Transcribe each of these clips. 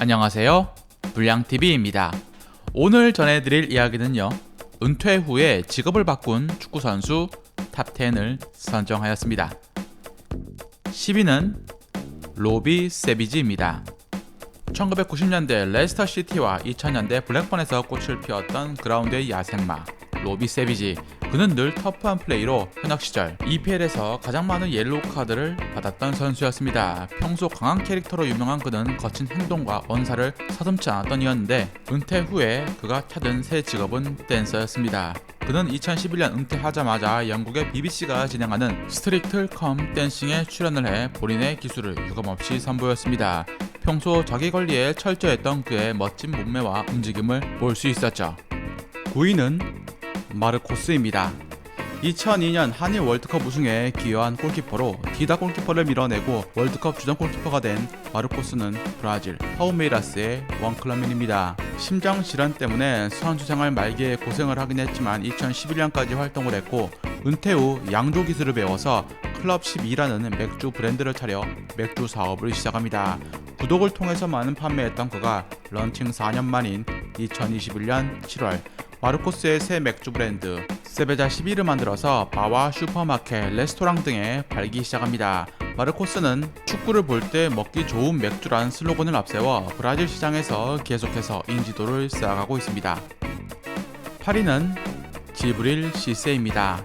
안녕하세요. 불량TV입니다. 오늘 전해드릴 이야기는요. 은퇴 후에 직업을 바꾼 축구선수 탑10을 선정하였습니다. 10위는 로비 세비지입니다. 1990년대 레스터 시티와 2000년대 블랙번에서 꽃을 피웠던 그라운드의 야생마 로비 세비지 그는 늘 터프한 플레이로 현역 시절 EPL에서 가장 많은 옐로우 카드를 받았던 선수였습니다. 평소 강한 캐릭터로 유명한 그는 거친 행동과 언사를 서슴지 않았던 이였는데 은퇴 후에 그가 찾은 새 직업은 댄서였습니다. 그는 2011년 은퇴하자마자 영국의 BBC가 진행하는 스트리트 컴 댄싱에 출연을 해 본인의 기술을 유감없이 선보였습니다. 평소 자기 관리에 철저했던 그의 멋진 몸매와 움직임을 볼 수 있었죠. 9위는 마르코스입니다. 2002년 한일 월드컵 우승에 기여한 골키퍼로 디다 골키퍼를 밀어내고 월드컵 주전 골키퍼가 된 마르코스는 브라질 파우메이라스의 원클럽맨입니다. 심장 질환 때문에 선수 생활 말기에 고생을 하긴 했지만 2011년까지 활동을 했고 은퇴 후 양조 기술을 배워서 클럽 12라는 맥주 브랜드를 차려 맥주 사업을 시작합니다. 구독을 통해서 많은 판매했던 그가 런칭 4년 만인 2021년 7월 마르코스의 새 맥주 브랜드 세베자 11을 만들어서 바와 슈퍼마켓, 레스토랑 등에 팔기 시작합니다. 마르코스는 축구를 볼 때 먹기 좋은 맥주란 슬로건을 앞세워 브라질 시장에서 계속해서 인지도를 쌓아가고 있습니다. 8위는 지브릴 시세입니다.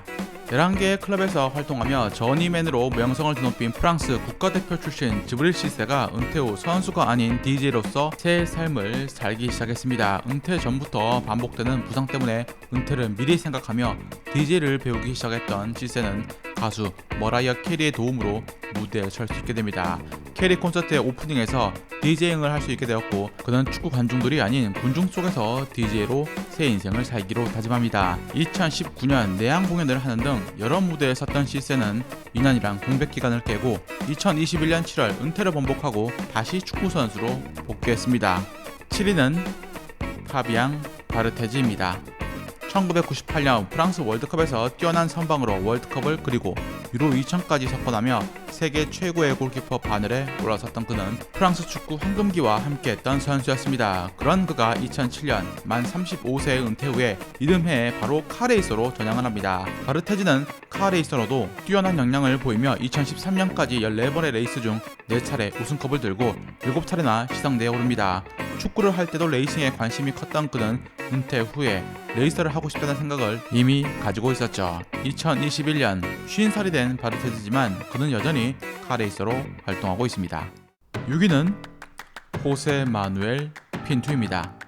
11개의 클럽에서 활동하며 저니맨으로 명성을 드높인 프랑스 국가대표 출신 지브릴 시세가 은퇴 후 선수가 아닌 DJ로서 새 삶을 살기 시작했습니다. 은퇴 전부터 반복되는 부상 때문에 은퇴를 미리 생각하며 DJ를 배우기 시작했던 시세는 가수 머라이어 캐리의 도움으로 무대에 설 수 있게 됩니다. 캐리 콘서트의 오프닝에서 DJ잉을 할 수 있게 되었고 그는 축구 관중들이 아닌 군중 속에서 DJ로 새 인생을 살기로 다짐합니다. 2019년 내한 공연을 하는 등 여러 무대에 섰던 시세는 유난이랑 공백 기간을 깨고 2021년 7월 은퇴를 번복하고 다시 축구 선수로 복귀했습니다. 7위는 파비앙 바르테지입니다. 1998년 프랑스 월드컵에서 뛰어난 선방으로 월드컵을 그리고 유로 2000까지 석권하며 세계 최고의 골키퍼 바늘에 올라섰던 그는 프랑스 축구 황금기와 함께했던 선수였습니다. 그런 그가 2007년 만 35세의 은퇴 후에 이듬해에 바로 카레이서로 전향을 합니다. 바르테지는 카레이서로도 뛰어난 역량을 보이며 2013년까지 14번의 레이스 중 4차례 우승컵을 들고 7차례나 시상대에 오릅니다. 축구를 할 때도 레이싱에 관심이 컸던 그는 은퇴 후에 레이서를 하고 싶다는 생각을 이미 가지고 있었죠. 2021년 50살이 된 바르테즈지만 그는 여전히 카레이서로 활동하고 있습니다. 6위는 호세 마누엘 핀투입니다.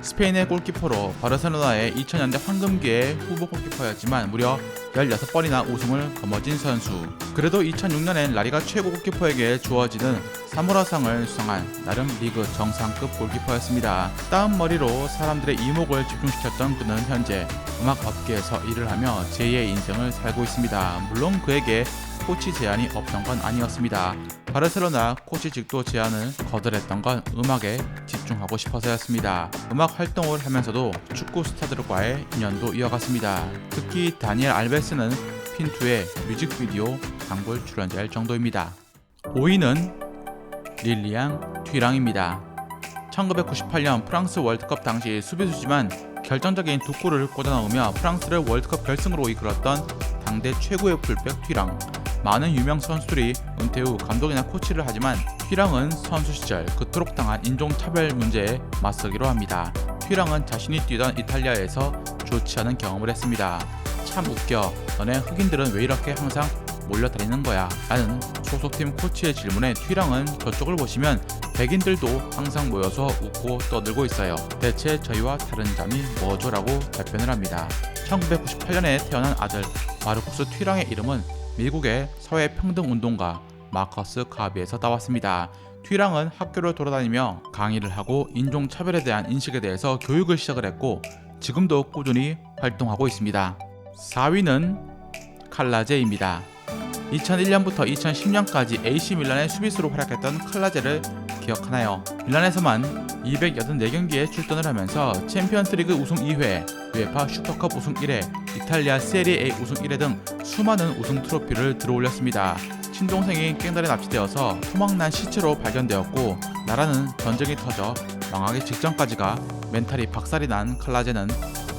스페인의 골키퍼로 바르셀로나의 2000년대 황금기의 후보 골키퍼였지만 무려 16번이나 우승을 거머쥔 선수. 그래도 2006년엔 라리가 최고 골키퍼에게 주어지는 사무라상을 수상한 나름 리그 정상급 골키퍼였습니다. 따은 머리로 사람들의 이목을 집중시켰던 그는 현재 음악 업계에서 일을 하며 제2의 인생을 살고 있습니다. 물론 그에게 코치 제안이 없던 건 아니었습니다. 바르셀로나 코치직도 제안을 거절했던 건 음악에 집중하고 싶어서였습니다. 음악 활동을 하면서도 축구 스타들과의 인연도 이어갔습니다. 특히 다니엘 알베스는 핀투의 뮤직비디오 단골 출연자일 정도입니다. 5위는 릴리앙 튀랑입니다. 1998년 프랑스 월드컵 당시 수비수지만 결정적인 두 골을 꽂아넣으며 프랑스를 월드컵 결승으로 이끌었던 당대 최고의 풀백 튀랑. 많은 유명 선수들이 은퇴 후 감독이나 코치를 하지만 휘랑은 선수 시절 그토록 당한 인종차별 문제에 맞서기로 합니다. 휘랑은 자신이 뛰던 이탈리아에서 좋지 않은 경험을 했습니다. 참 웃겨. 너네 흑인들은 왜 이렇게 항상 몰려다니는 거야? 라는 소속팀 코치의 질문에 튀랑은 저쪽을 보시면 백인들도 항상 모여서 웃고 떠들고 있어요. 대체 저희와 다른 점이 뭐죠? 라고 답변을 합니다. 1998년에 태어난 아들 마르코스 튀랑의 이름은 미국의 사회평등운동가 마커스 가비에서 따왔습니다. 튀랑은 학교를 돌아다니며 강의를 하고 인종차별에 대한 인식에 대해서 교육을 시작을 했고 지금도 꾸준히 활동하고 있습니다. 4위는 칼라제입니다. 2001년부터 2010년까지 AC 밀란의 수비수로 활약했던 칼라제를 기억하나요? 밀란에서만 284경기에 출전을 하면서 챔피언스리그 우승 2회, 우에파 슈퍼컵 우승 1회, 이탈리아 세리에 우승 1회 등 수많은 우승 트로피를 들어올렸습니다. 친동생이 깽달에 납치되어서 토막난 시체로 발견되었고 나라는 전쟁이 터져 망하기 직전까지가 멘탈이 박살이 난 칼라제는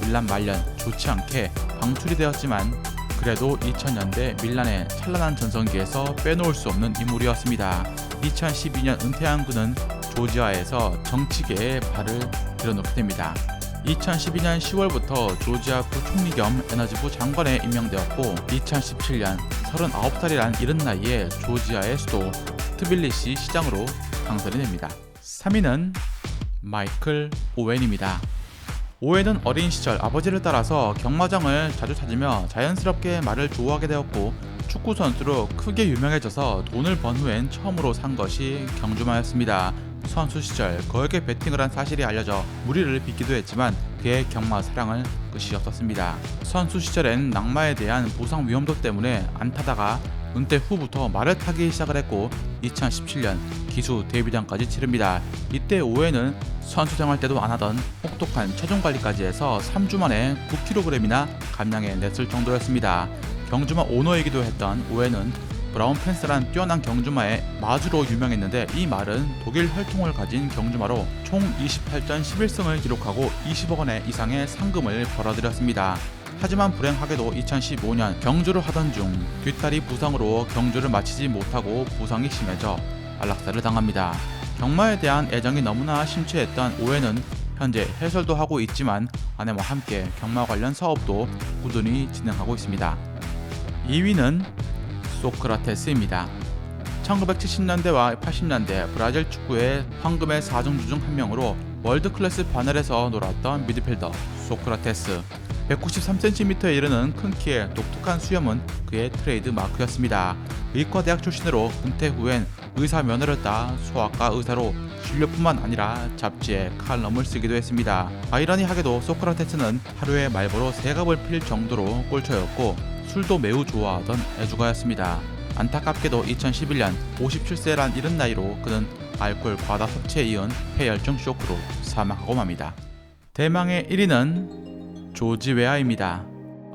밀란 말년 좋지 않게 방출이 되었지만 그래도 2000년대 밀란의 찬란한 전성기에서 빼놓을 수 없는 인물이었습니다. 2012년 은퇴한 그는 조지아에서 정치계에 발을 들여놓게 됩니다. 2012년 10월부터 조지아 부 총리 겸 에너지부 장관에 임명되었고 2017년 39살이란 이른 나이에 조지아의 수도 트빌리시 시장으로 당선이 됩니다. 3위는 마이클 오웬입니다. 오웬은 어린 시절 아버지를 따라서 경마장을 자주 찾으며 자연스럽게 말을 좋아하게 되었고 축구 선수로 크게 유명해져서 돈을 번 후엔 처음으로 산 것이 경주마였습니다. 선수 시절 거액의 베팅을 한 사실이 알려져 무리를 빚기도 했지만 그의 경마 사랑은 끝이 없었습니다. 선수 시절엔 낙마에 대한 보상 위험도 때문에 안 타다가 은퇴 후부터 말을 타기 시작을 했고 2017년 기수 데뷔전까지 치릅니다. 이때 오해는 선수 생활 때도 안 하던 혹독한 체중 관리까지 해서 3주 만에 9kg이나 감량해 냈을 정도였습니다. 경주마 오너이기도 했던 오해는 브라운 펜스란 뛰어난 경주마의 마주로 유명했는데 이 말은 독일 혈통을 가진 경주마로 총 28전 11승을 기록하고 20억 원의 이상의 상금을 벌어들였습니다. 하지만 불행하게도 2015년 경주를 하던 중 뒷다리 부상으로 경주를 마치지 못하고 부상이 심해져 안락사를 당합니다. 경마에 대한 애정이 너무나 심취했던 오해는 현재 해설도 하고 있지만 아내와 함께 경마 관련 사업도 꾸준히 진행하고 있습니다. 2위는 소크라테스입니다. 1970년대와 80년대 브라질 축구의 황금의 사중주 중 한 명으로 월드 클래스 반열에서 놀았던 미드필더 소크라테스. 193cm에 이르는 큰 키에 독특한 수염은 그의 트레이드 마크였습니다. 의과대학 출신으로 은퇴 후엔 의사 면허를 따 소아과 의사로 진료뿐만 아니라 잡지에 칼럼을 쓰기도 했습니다. 아이러니하게도 소크라테스는 하루에 말보로 세 갑을 필 정도로 꼴초였고 술도 매우 좋아하던 애주가였습니다. 안타깝게도 2011년 57세란 이른 나이로 그는 알코올 과다 섭취에 이은 폐혈증 쇼크로 사망하고 맙니다. 대망의 1위는 조지 웨아입니다.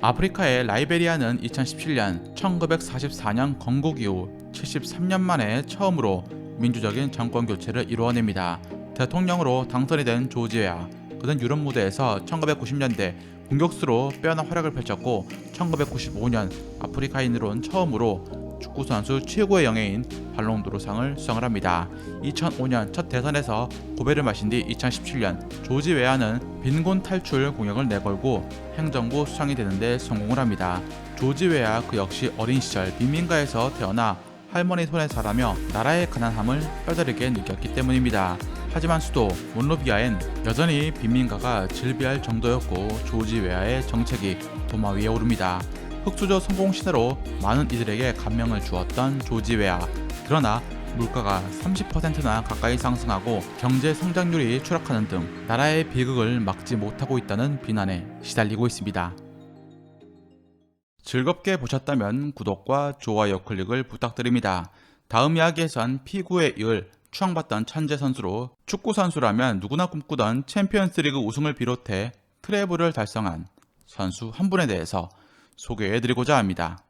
아프리카의 라이베리아는 2017년 1944년 건국 이후 73년 만에 처음으로 민주적인 정권 교체를 이루어냅니다. 대통령으로 당선이 된 조지 웨아. 그는 유럽 무대에서 1990년대 공격수로 빼어난 활약을 펼쳤고 1995년 아프리카인으로는 처음으로 축구 선수 최고의 영예인 발롱도르상을 수상을 합니다. 2005년 첫 대선에서 고배를 마신 뒤 2017년 조지 웨아는 빈곤 탈출 공약을 내걸고 행정부 수상이 되는데 성공을 합니다. 조지 웨아 그 역시 어린 시절 빈민가에서 태어나 할머니 손에 자라며 나라의 가난함을 뼈저리게 느꼈기 때문입니다. 하지만 수도 몬로비아엔 여전히 빈민가가 즐비할 정도였고 조지 웨아의 정책이 도마 위에 오릅니다. 흑수저 성공 시대로 많은 이들에게 감명을 주었던 조지 웨아. 그러나 물가가 30%나 가까이 상승하고 경제 성장률이 추락하는 등 나라의 비극을 막지 못하고 있다는 비난에 시달리고 있습니다. 즐겁게 보셨다면 구독과 좋아요 클릭을 부탁드립니다. 다음 이야기에선 피구에 이을 추앙받던 천재 선수로 축구 선수라면 누구나 꿈꾸던 챔피언스리그 우승을 비롯해 트래블을 달성한 선수 한 분에 대해서 소개해드리고자 합니다.